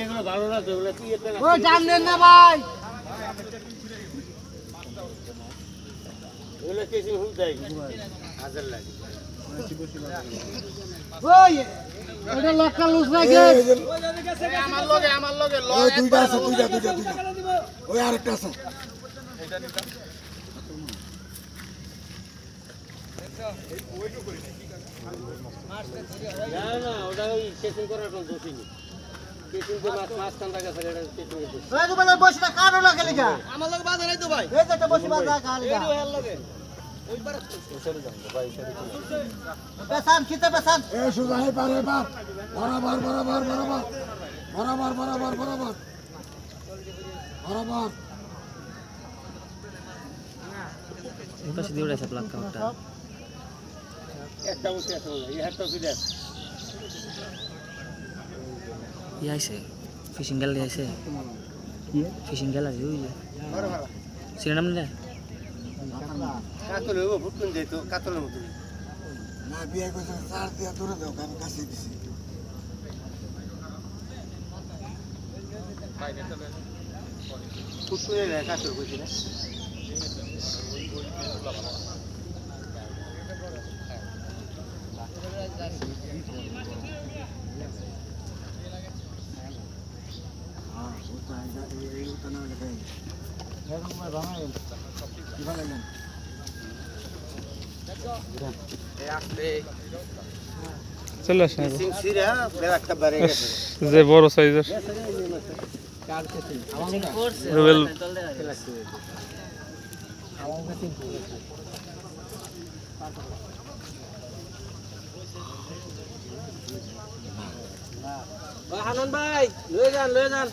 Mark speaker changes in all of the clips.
Speaker 1: এগুলো ভালো না
Speaker 2: ভাই।
Speaker 3: দুইটা আছে দুইটা
Speaker 1: না না ওটা ওই কেসিং করার কোনো দোষই নেই। আমার বাধা নাই তো ভাই।
Speaker 2: বসে পেছান খিতে পেছান।
Speaker 3: এ সোজা হে পার পার। বরাবর বরাবর বরাবর। বরাবর বরাবর বরাবর। বরাবর।
Speaker 4: পাশে দিয়ে উড়েছে প্লাগ
Speaker 1: একটা বসে আছে এই হাতটা ফিরে আছে
Speaker 4: ই আইছে ফিশিং গ্যালারি আইছে। ফিশিং গ্যালারি ওই যে। সিনেমা নাম নিলে
Speaker 1: কাতলে হইব ফুটকুন যাই তো কাতলের মতো।
Speaker 3: না বিয়ে করছে চার দিয়া দূরে দাও আমি কাছে দিছি।
Speaker 1: ফুটকুনে না কাতল কইছি না
Speaker 3: হ্যাঁ ওটা এই ওটা না লেখাই এরকম বানাই কি বানাইলেন
Speaker 5: চলে আসে না
Speaker 1: কেসিং সিরা বেরাকটা বাড়ে গেছে
Speaker 5: যে বড় সাইজের। রুবেল।
Speaker 1: হানন ভাই লয়ে যান লয়ে যান।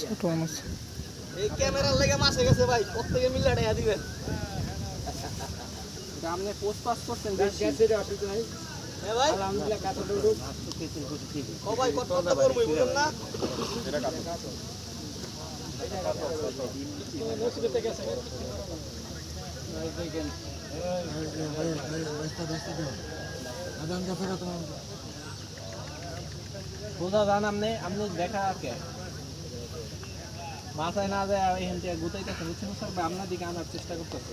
Speaker 5: ছোট মাছ।
Speaker 1: এই ক্যামেরার লেগে মাছ হয়ে গেছে ভাই প্রত্যেকে মিলে টাকা দিবেন। আপনি পোস্ট পাস করছেন হ্যাঁ
Speaker 6: আপনি? দেখা কে? মাথায় না যায় এখান থেকে গুতাইতেছে বুঝছেন? স্যার বা আপনার দিকে আনার চেষ্টা করতেছে।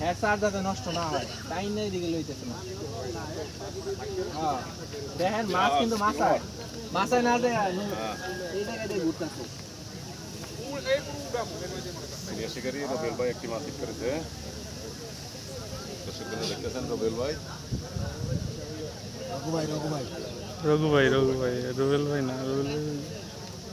Speaker 6: হ্যাঁ স্যার যাতে নষ্ট না হয় তাই না দিকে লইতেছে না হ্যাঁ দেখেন মাছ কিন্তু মাথায় মাথায় না যায় এই জায়গায় দিয়ে ঘুরতেছে
Speaker 7: শিকারী রবেল ভাই একটি মাছ হিট করেছে। দেখতেছেন রবেল ভাই।
Speaker 3: রঘু ভাই রঘু ভাই।
Speaker 5: রঘু ভাই রঘু ভাই রুবেল ভাই না রুবেল ভাই।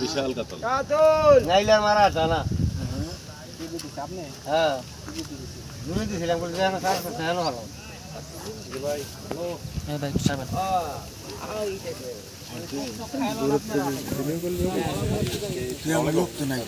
Speaker 7: বিশাল কাতল
Speaker 1: নাইলার মারা আছে না হ্যাঁ দূরে দিয়েছিলাম ভালো
Speaker 3: তো নাই